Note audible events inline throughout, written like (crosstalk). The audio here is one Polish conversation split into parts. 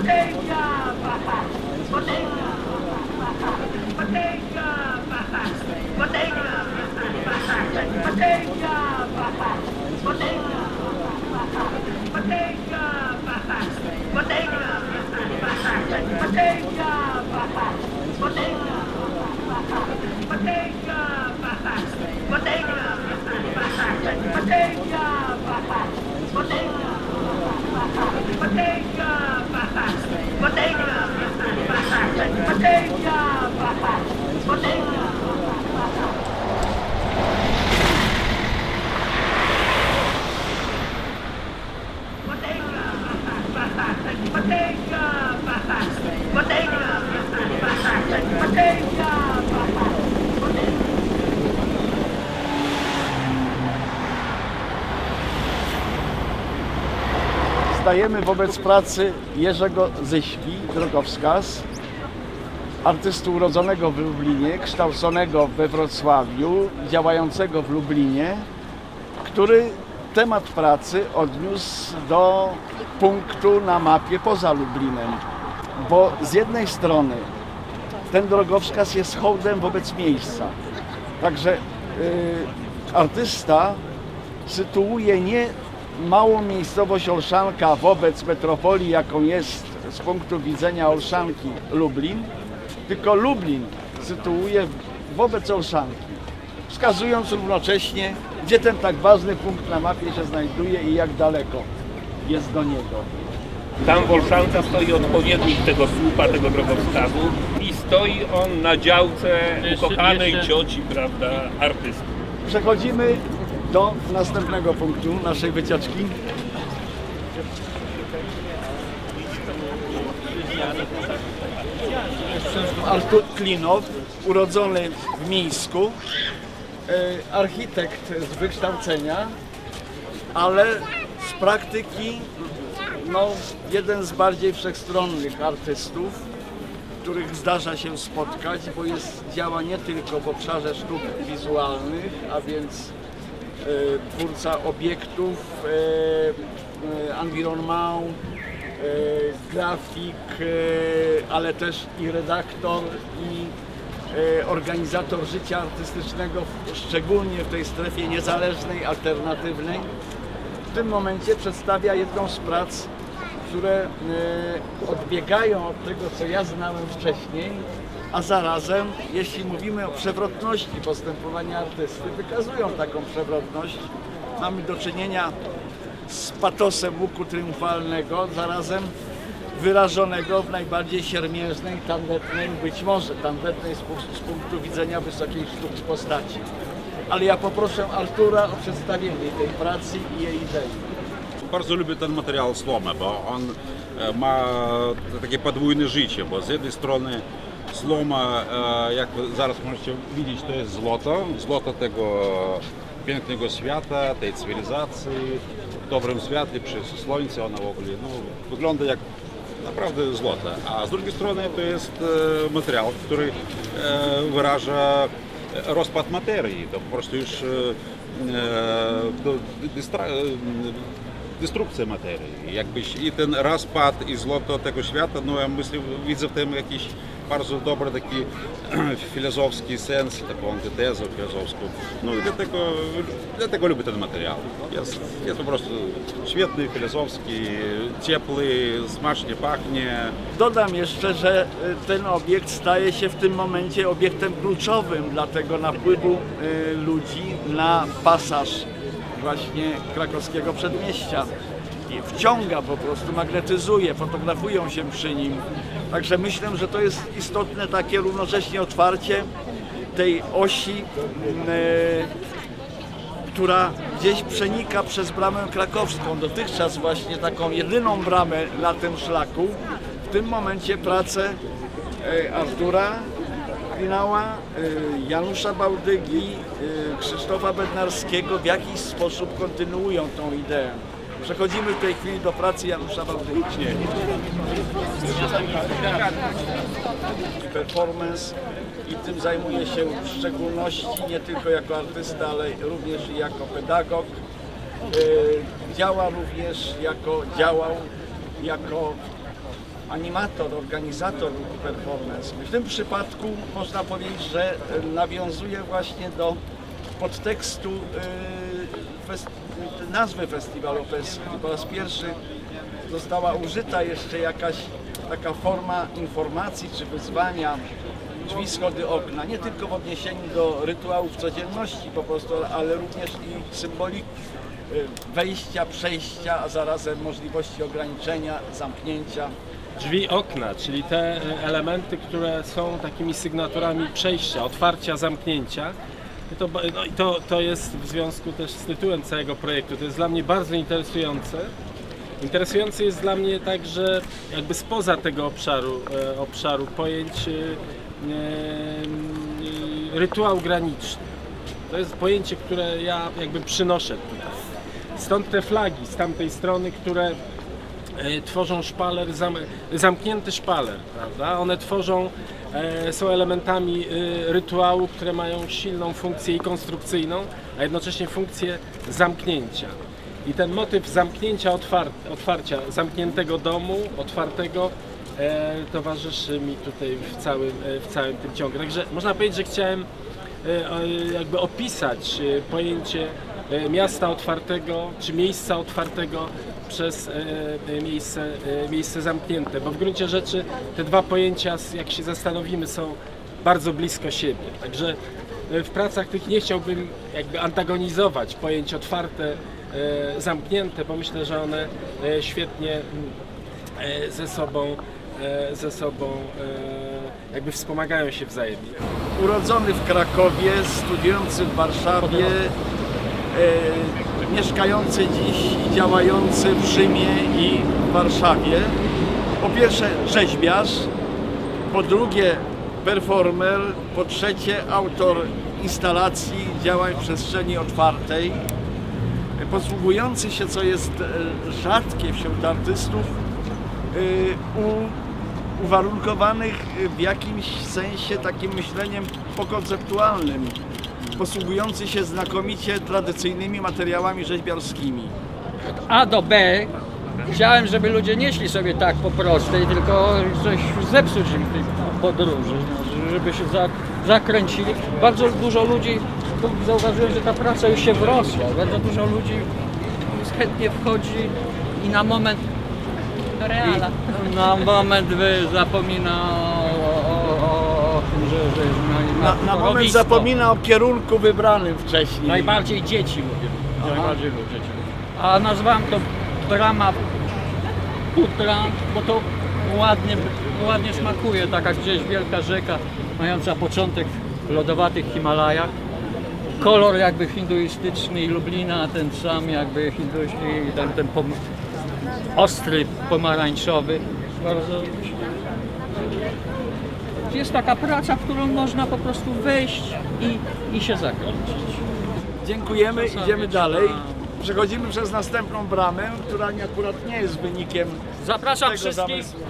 Potato! Potato! Potato! Zdajemy wobec pracy Jerzego Zyśki drogowskaz, artysty urodzonego w Lublinie, kształconego we Wrocławiu, działającego w Lublinie, który temat pracy odniósł do punktu na mapie poza Lublinem. Bo z jednej strony ten drogowskaz jest hołdem wobec miejsca. Także y, artysta sytuuje nie małą miejscowość Olszanka wobec metropolii, jaką jest z punktu widzenia Olszanki Lublin, tylko Lublin sytuuje wobec Olszanki, wskazując równocześnie, gdzie ten tak ważny punkt na mapie się znajduje i jak daleko jest do niego. Tam w Olszance stoi odpowiednik tego słupa, tego drogowskazu i stoi on na działce ukochanej cioci, prawda, artysty. Przechodzimy do następnego punktu naszej wycieczki. Artur Klinow, urodzony w Mińsku, e, architekt z wykształcenia, ale z praktyki no, jeden z bardziej wszechstronnych artystów, których zdarza się spotkać, bo jest, działa nie tylko w obszarze sztuk wizualnych, a więc twórca obiektów, e, e, e, grafik, e, ale też i redaktor, i e, organizator życia artystycznego, szczególnie w tej strefie niezależnej, alternatywnej. W tym momencie przedstawia jedną z prac, które e, odbiegają od tego, co ja znałem wcześniej, a zarazem, jeśli mówimy o przewrotności postępowania artysty, wykazują taką przewrotność. Mamy do czynienia z patosem łuku triumfalnego, zarazem wyrażonego w najbardziej siermiężnej, tandetnej, być może tandetnej z, pu- z punktu widzenia wysokiej sztuki postaci. Ale ja poproszę Artura o przedstawienie tej pracy i jej idei. Bardzo lubię ten materiał słomy, bo on e, ma takie podwójne życie, bo z jednej strony sloma, e, jak zaraz możecie widzieć, to jest złoto, złoto tego pięknego świata, tej cywilizacji, w dobrym świetle, przy słońcu ona w ogóle no, wygląda jak naprawdę złoto. A z drugiej strony to jest e, materiał, który e, wyraża rozpad materii, to po prostu już e, e, e, destrukcja materii. Jakbyś i ten rozpad i złoto tego świata, no ja myślę, widzę w tym jakiś bardzo dobry taki (clears throat) filozofski sens, taką antytezę filozofską. No i dlatego, dlatego lubię ten materiał. Jest, jest po prostu świetny, filozofski, ciepły, smacznie pachnie. Dodam jeszcze, że y, ten obiekt staje się w tym momencie obiektem kluczowym dla tego napływu y, ludzi na pasaż właśnie krakowskiego przedmieścia. Wciąga po prostu, magnetyzuje, fotografują się przy nim. Także myślę, że to jest istotne takie równocześnie otwarcie tej osi, y, która gdzieś przenika przez bramę krakowską, dotychczas właśnie taką jedyną bramę na tym szlaku. W tym momencie prace e, Artura Klinała, e, Janusza Bałdygi, Krzysztofa Bednarskiego w jakiś sposób kontynuują tą ideę. Przechodzimy w tej chwili do pracy Janusza Bałdygi. performance i tym zajmuje się w szczególności nie tylko jako artysta, ale również i jako pedagog. E, Działa również jako, działał jako animator, organizator performance. W tym przypadku można powiedzieć, że nawiązuje właśnie do podtekstu nazwy festiwalu Peski. Po raz pierwszy została użyta jeszcze jakaś taka forma informacji czy wyzwania drzwi, schody, okna, nie tylko w odniesieniu do rytuałów codzienności po prostu, ale również i symboliki y, wejścia, przejścia, a zarazem możliwości ograniczenia, zamknięcia. drzwi okna, czyli te e, elementy, które są takimi sygnaturami przejścia, otwarcia, zamknięcia. I to, no i to, to jest w związku też z tytułem całego projektu. To jest dla mnie bardzo interesujące. Interesujący jest dla mnie także jakby spoza tego obszaru, e, obszaru pojęć e, rytuał graniczny. To jest pojęcie, które ja jakby przynoszę tutaj. Stąd te flagi z tamtej strony, które e, tworzą szpaler, zam, zamknięty szpaler, prawda? One tworzą, są elementami e, rytuału, które mają silną funkcję i konstrukcyjną, a jednocześnie funkcję zamknięcia. I ten motyw zamknięcia, otwar, otwarcia, zamkniętego domu, otwartego, e, towarzyszy mi tutaj w całym, e, w całym tym ciągu. Także można powiedzieć, że chciałem e, jakby opisać e, pojęcie e, miasta otwartego, czy miejsca otwartego przez e, e, miejsce, e, miejsce zamknięte, bo w gruncie rzeczy te dwa pojęcia, jak się zastanowimy, są bardzo blisko siebie. Także w pracach tych nie chciałbym jakby antagonizować pojęć otwarte, zamknięte, bo myślę, że one świetnie ze sobą, ze sobą jakby wspomagają się wzajemnie. Urodzony w Krakowie, studiujący w Warszawie, mieszkający dziś i działający w Rzymie i w Warszawie. Po pierwsze rzeźbiarz, po drugie performer, po trzecie autor instalacji działań w przestrzeni otwartej, posługujący się, co jest e, rzadkie wśród artystów, e, uwarunkowanych w jakimś sensie takim myśleniem pokonceptualnym, posługujący się znakomicie tradycyjnymi materiałami rzeźbiarskimi. A do B chciałem, żeby ludzie nie szli sobie tak po prostej, tylko coś zepsuć im w tej podróży, no, żeby się za, zakręcili. Bardzo dużo ludzi, zauważyłem, że ta praca już się wrosła, bardzo dużo ludzi chętnie wchodzi i na moment Reala. na moment wy zapomina o, o, o, o tym, że, że Na, ma na moment zapomina o kierunku wybranym wcześniej. Najbardziej dzieci mówię. Najbardziej ludzie. A nazwałem to brama Putra, bo to ładnie, ładnie smakuje, taka gdzieś wielka rzeka, mająca początek w lodowatych Himalajach. Kolor jakby hinduistyczny i Lublina ten sam jakby hinduści, ten, ten pom- ostry pomarańczowy. Bardzo jest taka praca, w którą można po prostu wejść i, i się zakręcić. Dziękujemy, Czasami idziemy dalej. Przechodzimy przez następną bramę, która nie, akurat nie jest wynikiem Zapraszam tego wszystkich zamysłu.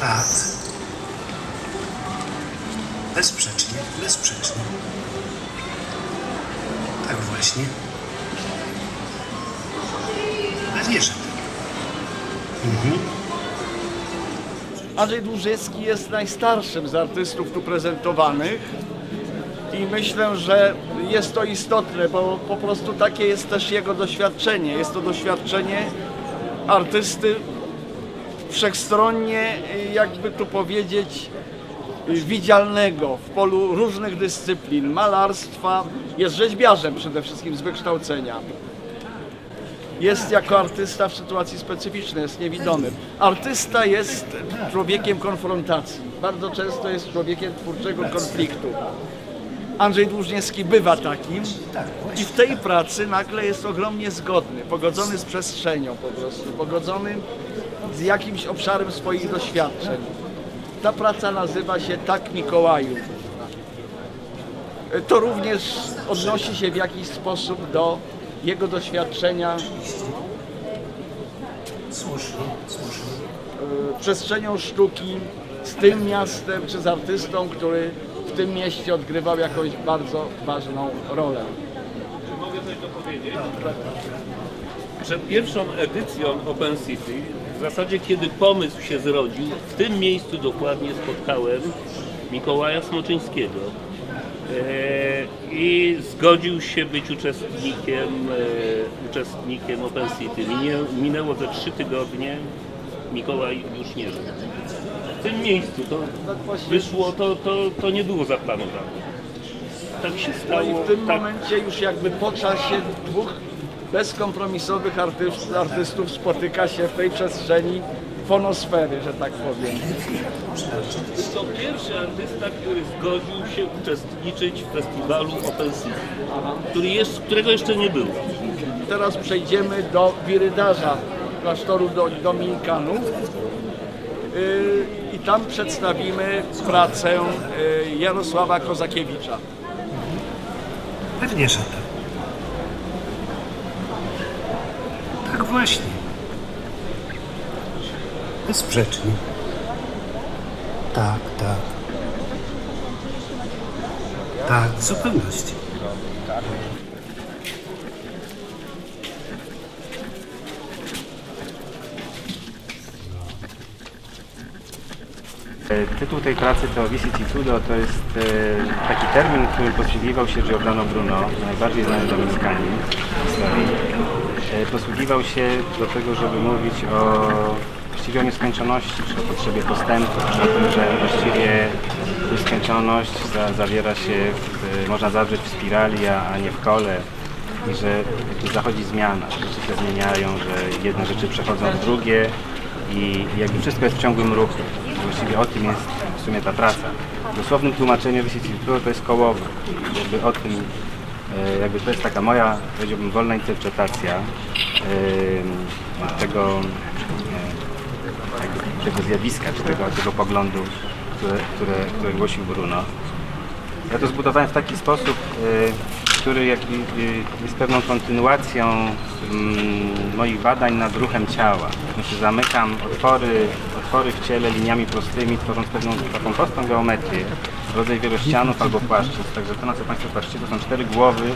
Tak. Andrzej Dłużycki jest najstarszym z artystów tu prezentowanych i myślę, że jest to istotne, bo po prostu takie jest też jego doświadczenie. Jest to doświadczenie artysty wszechstronnie, jakby tu powiedzieć, widzialnego w polu różnych dyscyplin, malarstwa, jest rzeźbiarzem przede wszystkim z wykształcenia. Jest jako artysta w sytuacji specyficznej, jest niewidomym. Artysta jest człowiekiem konfrontacji. Bardzo często jest człowiekiem twórczego konfliktu. Andrzej Dłużniewski bywa takim i w tej pracy nagle jest ogromnie zgodny, pogodzony z przestrzenią po prostu, pogodzony z jakimś obszarem swoich doświadczeń. Ta praca nazywa się Tak Mikołaju. To również odnosi się w jakiś sposób do jego doświadczenia Słusznie, słusznie. przestrzenią sztuki, z tym miastem czy z artystą, który tym mieście odgrywał jakąś bardzo ważną rolę. Mogę coś dopowiedzieć? Przed pierwszą edycją Open City, w zasadzie kiedy pomysł się zrodził, w tym miejscu dokładnie spotkałem Mikołaja Smoczyńskiego. E, I zgodził się być uczestnikiem, e, uczestnikiem Open City. Minęło ze trzy tygodnie, Mikołaj już nie żył. W tym miejscu to wyszło, to, to, to nie było zaplanowane. Tak się No stało. i w tym tak, momencie już jakby po czasie dwóch bezkompromisowych artystów spotyka się w tej przestrzeni fonosfery, że tak powiem. To pierwszy artysta, który zgodził się uczestniczyć w festiwalu Open City, który jest, którego jeszcze nie było. Teraz przejdziemy do wirydarza klasztoru do, Dominikanów yy, i tam przedstawimy pracę yy, Jarosława Kozakiewicza. Pewnie, że tak. Tak właśnie. Bezsprzecznie. Tak, tak. Tak, w zupełności. E, Tytuł tej pracy to Vicissitudo, to jest e, taki termin, którym posługiwał się Giordano Bruno, najbardziej znany dominikanin w historii. E, Posługiwał się do tego, żeby mówić o właściwie o nieskończoności, czy o potrzebie postępu, czy o tym, że właściwie nieskończoność za, zawiera się, w, można zawrzeć w spirali, a, nie w kole i że zachodzi zmiana, że rzeczy się zmieniają, że jedne rzeczy przechodzą w drugie i jakby wszystko jest w ciągłym ruchu. Właściwie o tym jest w sumie ta praca. W dosłownym tłumaczeniu Vicissitudo to jest kołowy. Jakby o tym, e, jakby to jest taka moja, powiedziałbym, wolna interpretacja e, tego, e, tego zjawiska, czy tego, tego poglądu, które, które, które głosił Bruno. Ja to zbudowałem w taki sposób, y, który y, jest pewną kontynuacją mm, moich badań nad ruchem ciała. Znaczy zamykam otwory, otwory w ciele liniami prostymi, tworząc pewną taką prostą geometrię, rodzaj wielościanów albo płaszczyzn. Także to, na co Państwo patrzycie, to są cztery głowy,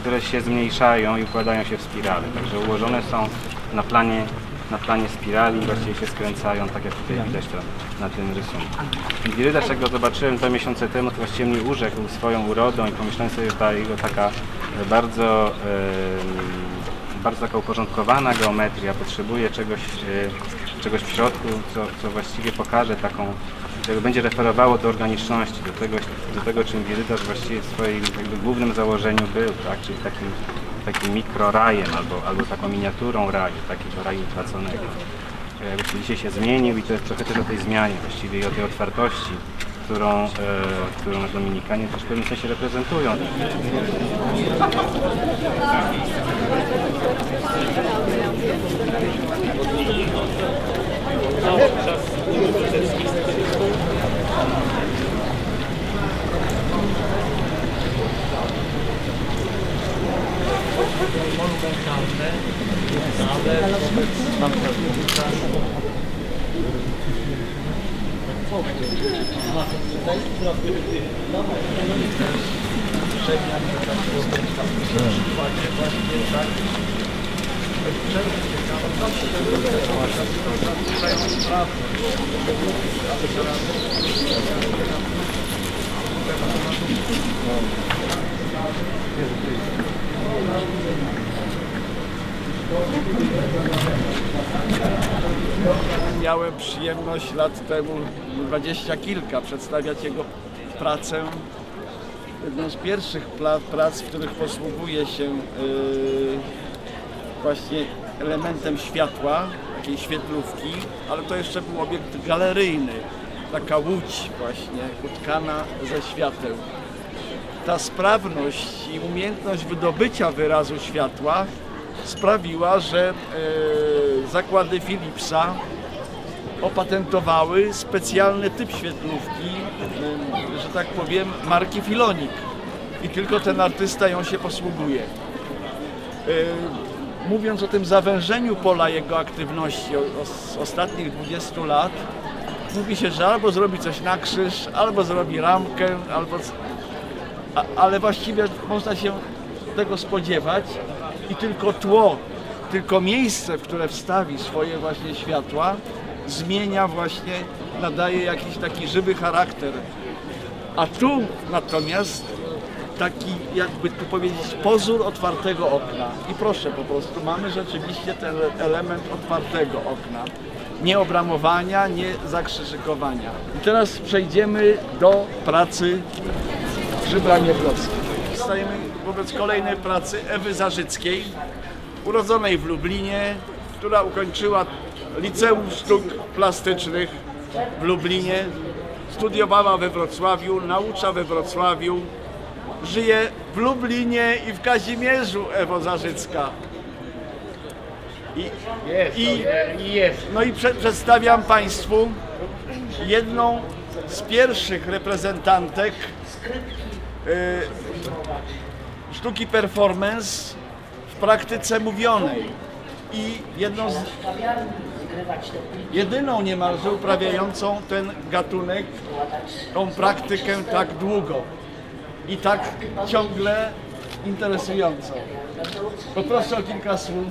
które się zmniejszają i układają się w spirale. Także ułożone są na planie na planie spirali i właściwie się skręcają, tak jak tutaj widać to na tym rysunku. Wirydarz, jak go zobaczyłem dwa miesiące temu, to właściwie mnie urzekł swoją urodą i pomyślałem sobie, że ta jego taka e, bardzo, e, bardzo taka uporządkowana geometria potrzebuje czegoś, e, czegoś w środku, co, co właściwie pokaże taką, jakby będzie referowało do organiczności, do tego, do tego czym wirydarz właściwie w swoim głównym założeniu był, tak? czyli takim takim mikrorajem albo, albo taką miniaturą raju, takiego raju utraconego. E, Właściwie dzisiaj się zmienił i to jest trochę też o tej zmianie właściwie i o tej otwartości, którą, e, którą Dominikanie też w pewnym sensie reprezentują. Ale tam Miałem przyjemność lat temu, dwadzieścia kilka, przedstawiać jego pracę. Jedną z pierwszych prac, w których posługuje się yy, właśnie elementem światła, takiej świetlówki, ale to jeszcze był obiekt galeryjny, taka łódź właśnie utkana ze świateł. Ta sprawność i umiejętność wydobycia wyrazu światła sprawiła, że e, zakłady Philipsa opatentowały specjalny typ świetlówki, e, że tak powiem, marki Filonik. I tylko ten artysta ją się posługuje. E, Mówiąc o tym zawężeniu pola jego aktywności z ostatnich 20 lat, mówi się, że albo zrobi coś na krzyż, albo zrobi ramkę, albo... ale właściwie można się tego spodziewać i tylko tło, tylko miejsce, w które wstawi swoje właśnie światła, zmienia właśnie, nadaje jakiś taki żywy charakter. A tu natomiast taki, jakby tu powiedzieć, pozór otwartego okna. I proszę po prostu, mamy rzeczywiście ten element otwartego okna. Nie obramowania, nie zakrzyżykowania. I teraz przejdziemy do pracy przy Bramie. Stajemy wobec kolejnej pracy Ewy Zarzyckiej, urodzonej w Lublinie, która ukończyła Liceum Sztuk Plastycznych w Lublinie, studiowała we Wrocławiu, naucza we Wrocławiu, żyje w Lublinie i w Kazimierzu Ewo Zarzycka. I, i, no i prze, przedstawiam Państwu jedną z pierwszych reprezentantek y, sztuki performance w praktyce mówionej i jedną z, jedyną niemalże uprawiającą ten gatunek, tą praktykę tak długo i tak ciągle interesującą. Poproszę o kilka słów.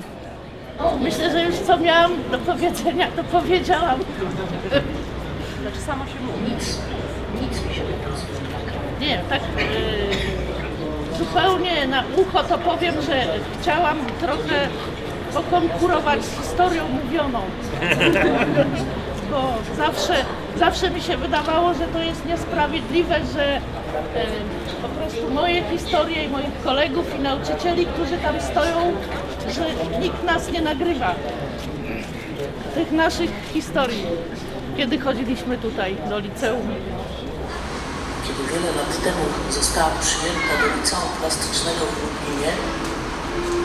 Myślę, że już co miałam do powiedzenia, to powiedziałam. Znaczy samo się mówi. Nic, nic mi się po prostu Nie, tak yy, zupełnie na ucho to powiem, że chciałam trochę pokonkurować z historią mówioną. (laughs) Bo zawsze, zawsze mi się wydawało, że to jest niesprawiedliwe, że yy, po prostu moje historie i moich kolegów i nauczycieli, którzy tam stoją, że nikt nas nie nagrywa. Tych naszych historii, kiedy chodziliśmy tutaj do liceum. Kiedy wiele lat temu zostałam przyjęta do liceum plastycznego w Lublinie,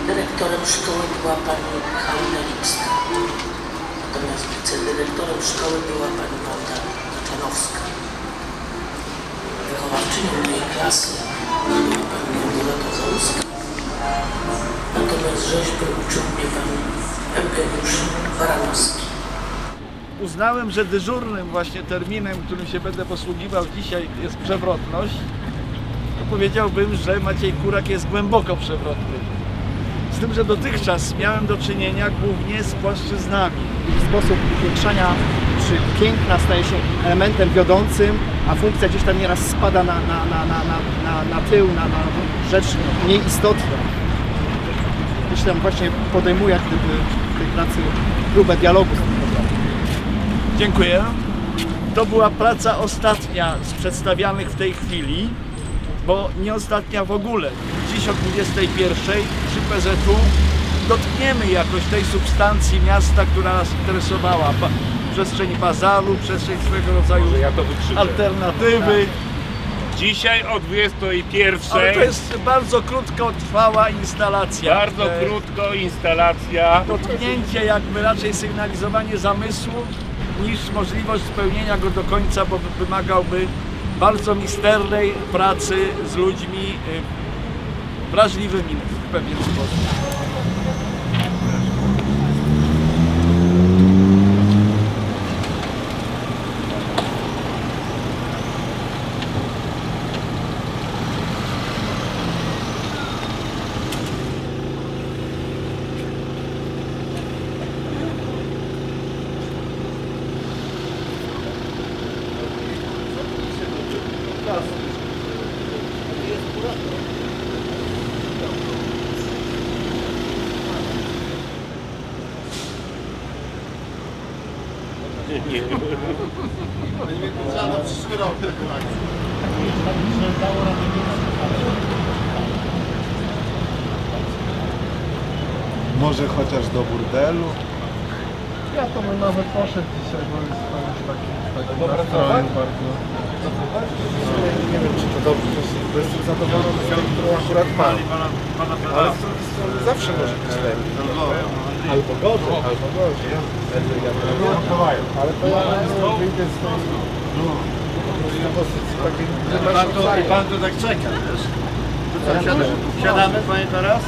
dyrektorem szkoły była pani Halina Lipska. Natomiast wicedyrektorem szkoły była pani Wanda Kaczanowska. Wychowawczynią mojej klasy była pani Małgorzata Załuska. Natomiast rzeźby uczył mnie pan Eugeniusz Baranowski. Uznałem, że dyżurnym właśnie terminem, którym się będę posługiwał dzisiaj jest przewrotność. To powiedziałbym, że Maciej Kurak jest głęboko przewrotny. Z tym, że dotychczas miałem do czynienia głównie z płaszczyznami. sposób upiększania czy piękna staje się elementem wiodącym, a funkcja gdzieś tam nieraz spada na, na, na, na, na, na, tył, na, na rzecz mniej istotną. Gdzieś tam właśnie podejmuje w tej pracy próbę dialogu z tym problemem. Dziękuję. To była praca ostatnia z przedstawianych w tej chwili, bo nie ostatnia w ogóle. Dziś o 21 przy PZU dotkniemy jakoś tej substancji miasta, która nas interesowała. Pa przestrzeń bazaru, przestrzeń swego rodzaju alternatywy. Dzisiaj o 21. Ale to jest bardzo krótkotrwała instalacja. Bardzo krótko instalacja. dotknięcie, jakby raczej sygnalizowanie zamysłu, niż możliwość spełnienia go do końca, bo wymagałby bardzo misternej pracy z ludźmi y, wrażliwymi w pewien sposób. Może chociaż do burdelu? Ja to bym nawet poszedł dzisiaj, bo jest taki, taki nastroju bardzo. Nie wiem, czy to dobrze, bo jestem zadowolony z tą, którą akurat mam. Ale z drugiej strony zawsze może być lepiej. Albo gorzej, albo gorzej. Ale to ja wyjdę z tej z pozycji takiej, że Pan tu tak czeka, wiesz? To siadamy, panie teraz?